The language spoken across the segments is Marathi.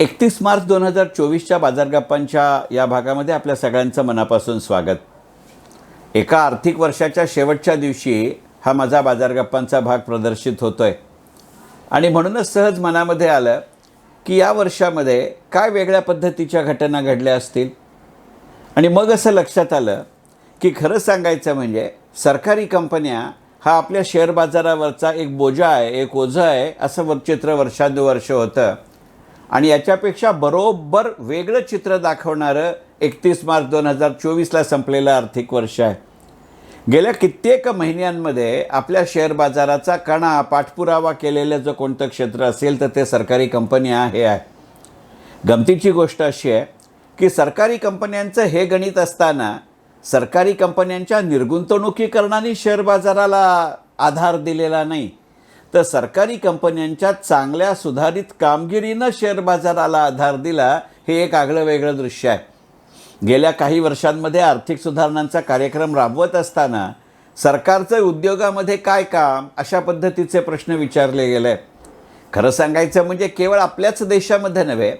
एकतीस मार्च दोन हजार चोवीसच्या बाजारगप्पांच्या या भागामध्ये आपल्या सगळ्यांचं मनापासून स्वागत. एका आर्थिक वर्षाच्या शेवटच्या दिवशी हा माझा बाजारगप्पांचा भाग प्रदर्शित होतो आहे आणि म्हणूनच सहज मनामध्ये आलं की या वर्षामध्ये काय वेगळ्या पद्धतीच्या घटना घडल्या असतील? आणि मग असं लक्षात आलं की खरं सांगायचं म्हणजे सरकारी कंपन्या हा आपल्या शेअर बाजारावरचा एक बोजा आहे एक ओझं आहे असं वर- चित्र वर्षानुवर्ष होतं. आणि याच्यापेक्षा बरोबर वेगळं चित्र दाखवणारं एकतीस मार्च दोन हजार चोवीसला संपलेलं आर्थिक वर्ष आहे. गेल्या कित्येक महिन्यांमध्ये आपल्या शेअर बाजाराचा कणा पाठपुरावा केलेलं जर कोणतं क्षेत्र असेल तर ते सरकारी कंपन्या हे आहे. गमतीची गोष्ट अशी आहे की सरकारी कंपन्यांचं हे गणित असताना सरकारी कंपन्यांच्या निर्गुंतवणुकीकरणाने शेअर बाजाराला आधार दिलेला नाही. तर सरकारी कंपन्यांच्या चांगल्या सुधारित कामगिरीनं शेअर बाजाराला आधार दिला हे एक आगळं वेगळं दृश्य आहे. गेल्या काही वर्षांमध्ये आर्थिक सुधारणांचा कार्यक्रम राबवत असताना सरकारचं उद्योगामध्ये काय काम अशा पद्धतीचे प्रश्न विचारले गेले. खरं सांगायचं म्हणजे केवळ आपल्याच देशामध्ये नव्हे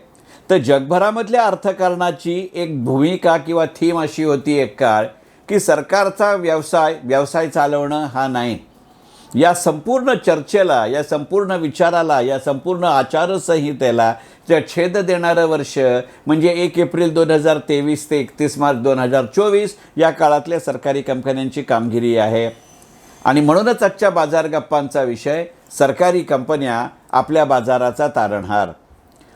तर जगभरामधल्या अर्थकारणाची एक भूमिका किंवा थीम अशी होती एक काळ की सरकारचा व्यवसाय व्यवसाय चालवणं हा नाही. या संपूर्ण चर्चेला या संपूर्ण विचाराला या संपूर्ण आचारसंहितेला त्या छेद देणारं वर्ष म्हणजे एक एप्रिल दोन हजार तेवीस ते एकतीस मार्च दोन हजार चोवीस या काळातल्या सरकारी कंपन्यांची कामगिरी आहे. आणि म्हणूनच आजच्या बाजार गप्पांचा विषय सरकारी कंपन्या आपल्या बाजाराचा तारणहार.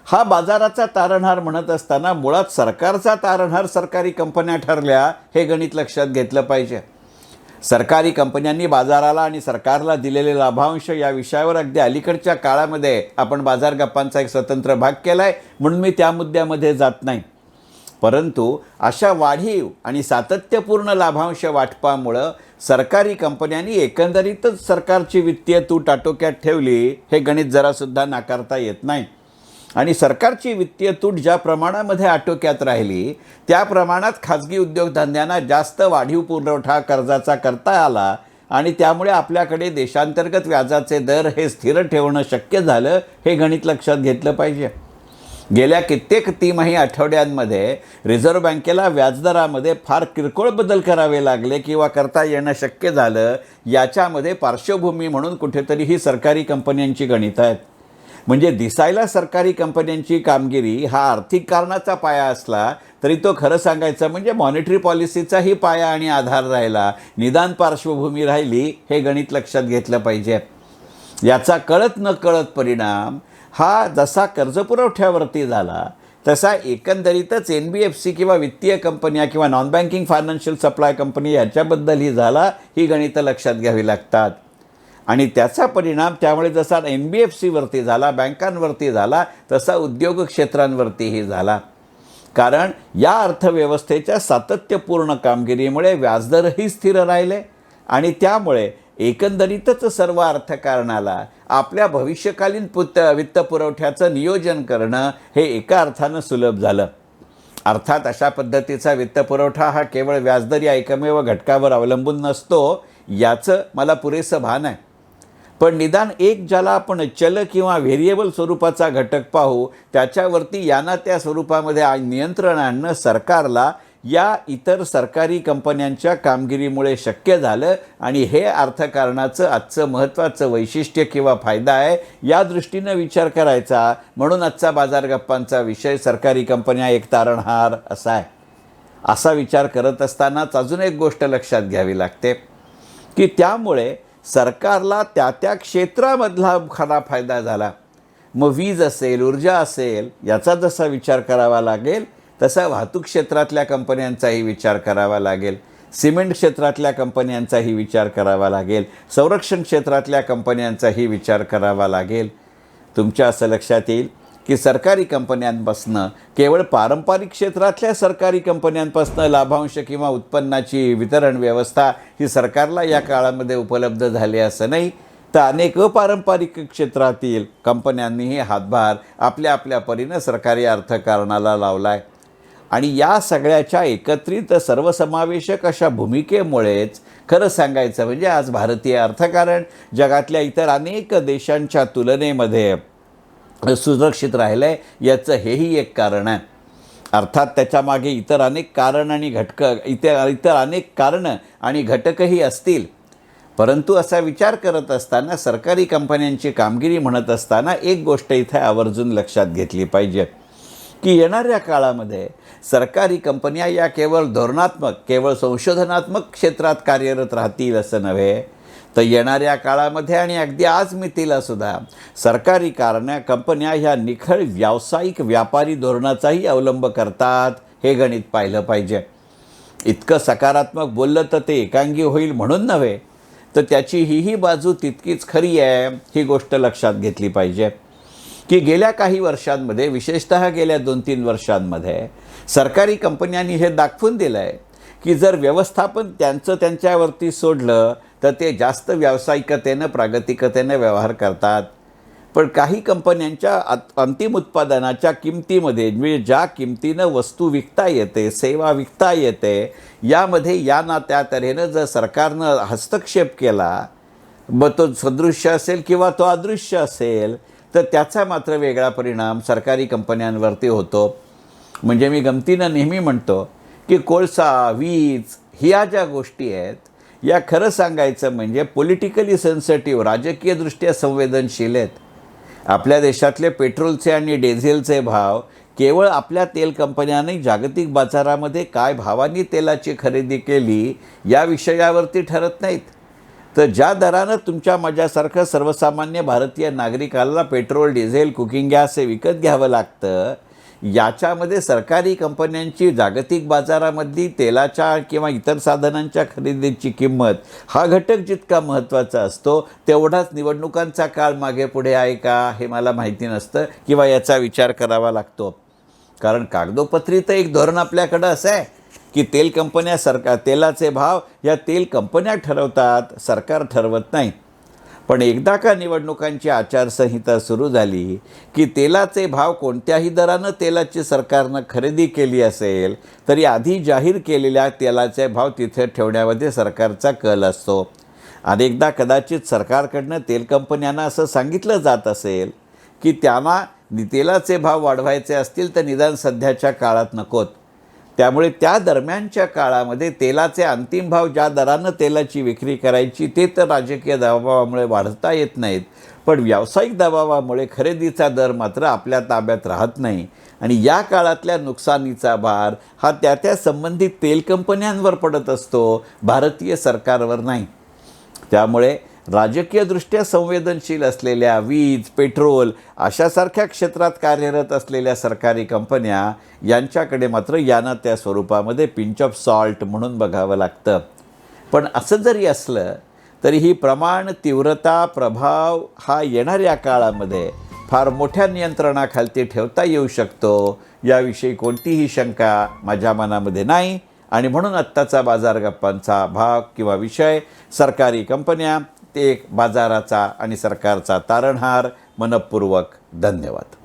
हा बाजाराचा तारणहार म्हणत असताना मुळात सरकारचा तारणहार सरकारी कंपन्या ठरल्या हे गणित लक्षात घेतलं पाहिजे. सरकारी कंपन्यांनी बाजाराला आणि सरकारला दिलेले लाभांश या विषयावर अगदी अलीकडच्या काळामध्ये आपण बाजार गप्पांचा एक स्वतंत्र भाग केला आहे म्हणून मी त्या मुद्द्यामध्ये जात नाही. परंतु अशा वाढीव आणि सातत्यपूर्ण लाभांश वाटपामुळं सरकारी कंपन्यांनी एकंदरीतच सरकारची वित्तीय तूट आटोक्यात ठेवली हे गणित जरासुद्धा नाकारता येत नाही. आणि सरकारची वित्तीय तूट ज्या प्रमाणामध्ये आटोक्यात राहिली त्या प्रमाणात खाजगी उद्योगधंद्यांना जास्त वाढीव पुरवठा कर्जाचा करता आला आणि त्यामुळे आपल्याकडे देशांतर्गत व्याजाचे दर हे स्थिर ठेवणं शक्य झालं हे गणित लक्षात घेतलं पाहिजे. गेल्या कित्येक तिमाही आठवड्यांमध्ये रिझर्व्ह बँकेला व्याजदरामध्ये फार किरकोळ बदल करावे लागले किंवा करता येणं शक्य झालं याच्यामध्ये पार्श्वभूमी म्हणून कुठेतरी ही सरकारी कंपन्यांची गणितं आहेत. म्हणजे दिसायला सरकारी कंपन्यांची कामगिरी हा आर्थिक कारणाचा पाया असला तरी तो खरं सांगायचं म्हणजे मॉनिटरी पॉलिसीचाही पाया आणि आधार राहिला. निदान पार्श्वभूमी राहिली हे गणित लक्षात घेतलं पाहिजे. याचा कळत न कळत परिणाम हा जसा कर्जपुरवठ्यावरती झाला तसा एकंदरीतच एन बी एफ सी किंवा वित्तीय कंपन्या किंवा non banking financial supply company याच्याबद्दलही झाला ही गणितं लक्षात घ्यावी लागतात. आणि त्याचा परिणाम त्यामुळे जसा एन बी एफ सीवरती झाला बँकांवरती झाला तसा उद्योग क्षेत्रांवरतीही झाला. कारण या अर्थव्यवस्थेच्या सातत्यपूर्ण कामगिरीमुळे व्याजदरही स्थिर राहिले आणि त्यामुळे एकंदरीतच सर्व अर्थकारणाला आपल्या भविष्यकालीन पुत वित्तपुरवठ्याचं नियोजन करणं हे एका अर्थानं सुलभ झालं. अर्थात अशा पद्धतीचा वित्तपुरवठा हा केवळ व्याजदर या एकमेव घटकावर अवलंबून नसतो याचं मला पुरेसं भान आहे. पण निदान एक ज्याला आपण चल किंवा व्हेरिएबल स्वरूपाचा घटक पाहू त्याच्यावरती यांना त्या स्वरूपामध्ये नियंत्रण आणणं सरकारला या इतर सरकारी कंपन्यांच्या कामगिरीमुळे शक्य झालं आणि हे अर्थकारणाचं आजचं महत्त्वाचं वैशिष्ट्य किंवा फायदा आहे या दृष्टीनं विचार करायचा. म्हणून आजचा बाजार गप्पांचा विषय सरकारी कंपन्या एक तारणहार असा आहे. असा विचार करत असतानाच अजून एक गोष्ट लक्षात घ्यावी लागते की त्यामुळे सरकारला त्या त्या क्षेत्रामधला खरा फायदा झाला. मग वीज असेल ऊर्जा असेल याचा जसा विचार करावा लागेल तसा वाहतूक क्षेत्रातल्या कंपन्यांचाही विचार करावा लागेल. सिमेंट क्षेत्रातल्या कंपन्यांचाही विचार करावा लागेल. संरक्षण क्षेत्रातल्या कंपन्यांचाही विचार करावा लागेल. तुमच्या असं लक्षात येईल? की सरकारी कंपन्यांपासनं केवळ पारंपरिक क्षेत्रातल्या सरकारी कंपन्यांपासनं लाभांश किंवा उत्पन्नाची वितरण व्यवस्था ही सरकारला या काळामध्ये उपलब्ध झाली असं नाही तर अनेक अपारंपरिक क्षेत्रातील कंपन्यांनीही हातभार आपल्या आपल्या परीनं सरकारी अर्थकारणाला लावला आहे आणि या सगळ्याच्या एकत्रित सर्वसमावेशक अशा भूमिकेमुळेच खरं सांगायचं म्हणजे आज भारतीय अर्थकारण जगातल्या इतर अनेक देशांच्या तुलनेमध्ये सुरक्षित राहिलं आहे याचं हेही एक कारण आहे. अर्थात त्याच्यामागे इतर अनेक कारण आणि घटकं इतर इतर अनेक कारणं आणि घटकही असतील. परंतु असा विचार करत असताना सरकारी कंपन्यांची कामगिरी म्हणत असताना एक गोष्ट इथे आवर्जून लक्षात घेतली पाहिजे की येणाऱ्या काळामध्ये सरकारी कंपन्या या केवळ धोरणात्मक केवळ संशोधनात्मक क्षेत्रात कार्यरत राहतील असं नव्हे तर येणाऱ्या काळामध्ये आणि अगदी आज मितीलासुद्धा सरकारी कारण्या कंपन्या ह्या निखळ व्यावसायिक व्यापारी धोरणाचाही अवलंब करतात हे गणित पाहिलं पाहिजे. इतकं सकारात्मक बोललं तर ते एकांगी होईल म्हणून नव्हे तर त्याची हीही बाजू तितकीच खरी आहे ही गोष्ट लक्षात घेतली पाहिजे. की गेल्या काही वर्षांमध्ये विशेषतः गेल्या दोन तीन वर्षांमध्ये सरकारी कंपन्यांनी हे दाखवून दिलं आहे की जर व्यवस्थापन त्यांचं त्यांच्यावरती सोडलं तर ते जास्त व्यावसायिकतेनं प्रागतिकतेनं व्यवहार करतात. पण काही कंपन्यांच्या अंतिम उत्पादनाच्या किमतीमध्ये म्हणजे ज्या किमतीनं वस्तू विकता येते सेवा विकता येते यामध्ये या ना त्या तऱ्हेनं जर सरकारनं हस्तक्षेप केला मग तो सदृश्य असेल किंवा तो अदृश्य असेल तर त्याचा मात्र वेगळा परिणाम सरकारी कंपन्यांवरती होतो. म्हणजे मी गमतीनं नेहमी म्हणतो की कोळसा वीज ह्या ज्या गोष्टी आहेत या खरं सांगायचं म्हणजे पॉलिटिकली सेन्सिटिव्ह राजकीयदृष्ट्या संवेदनशील आहेत. आपल्या देशातले पेट्रोलचे आणि डिझेलचे भाव केवळ आपल्या तेल कंपन्यांनी जागतिक बाजारामध्ये काय भावानी तेलाची खरेदी केली या विषयावरती ठरत नाहीत. तर ज्या दरानं तुमच्या माझ्यासारखं सर्वसामान्य भारतीय नागरिकाला पेट्रोल डिझेल कुकिंग गॅस हे विकत घ्यावं लागतं याच्यामध्ये सरकारी कंपन्यांची जागतिक बाजारामधली तेलाच्या किंवा इतर साधनांच्या खरेदीची किंमत हा घटक जितका महत्त्वाचा असतो तेवढाच निवडणुकांचा काळ मागे पुढे आहे का हे मला माहिती नसतं किंवा याचा विचार करावा लागतो. कारण कागदोपत्री तर एक धोरण आपल्याकडं असं आहे की तेल कंपन्या सरकार तेलाचे भाव या तेल कंपन्या ठरवतात सरकार ठरवत नाही. पण एकदा का निवडणुकांची आचारसंहिता सुरू झाली की तेलाचे भाव कोणत्याही दरानं तेलाची सरकारनं खरेदी केली असेल तरी आधी जाहीर केलेल्या तेलाचे भाव तिथे ठेवण्यामध्ये सरकारचा कल असतो. अनेकदा कदाचित सरकारकडनं तेल कंपन्यांना असं सांगितलं जात असेल की त्यांना तेलाचे भाव वाढवायचे असतील तर निदान सध्याच्या काळात नकोत. त्यामुळे त्या दरम्यानच्या काळामध्ये तेलाचे अंतिम भाव ज्या दरानं तेलाची विक्री करायची ते तर राजकीय दबावामुळे वाढता येत नाहीत. पण व्यावसायिक दबावामुळे खरेदीचा दर मात्र आपल्या ताब्यात राहत नाही. आणि या काळातल्या नुकसानीचा भार हा त्या त्या संबंधित तेल कंपन्यांवर पडत असतो भारतीय सरकारवर नाही. त्यामुळे राजकीयदृष्ट्या संवेदनशील असलेल्या वीज पेट्रोल अशासारख्या क्षेत्रात कार्यरत असलेल्या सरकारी कंपन्या यांच्याकडे मात्र यांना त्या स्वरूपामध्ये पिंच ऑफ सॉल्ट म्हणून बघावं लागतं. पण असं जरी असलं तरी ही प्रमाण तीव्रता प्रभाव हा येणाऱ्या काळामध्ये फार मोठ्या नियंत्रणाखालती ठेवता येऊ शकतो. याविषयी कोणतीही शंका माझ्या मनामध्ये नाही आणि म्हणून आत्ताचा बाजार गप्पांचा भाग किंवा विषय सरकारी कंपन्या ते एक बाजाराचा आणि सरकारचा तारणहार मनपूर्वक धन्यवाद.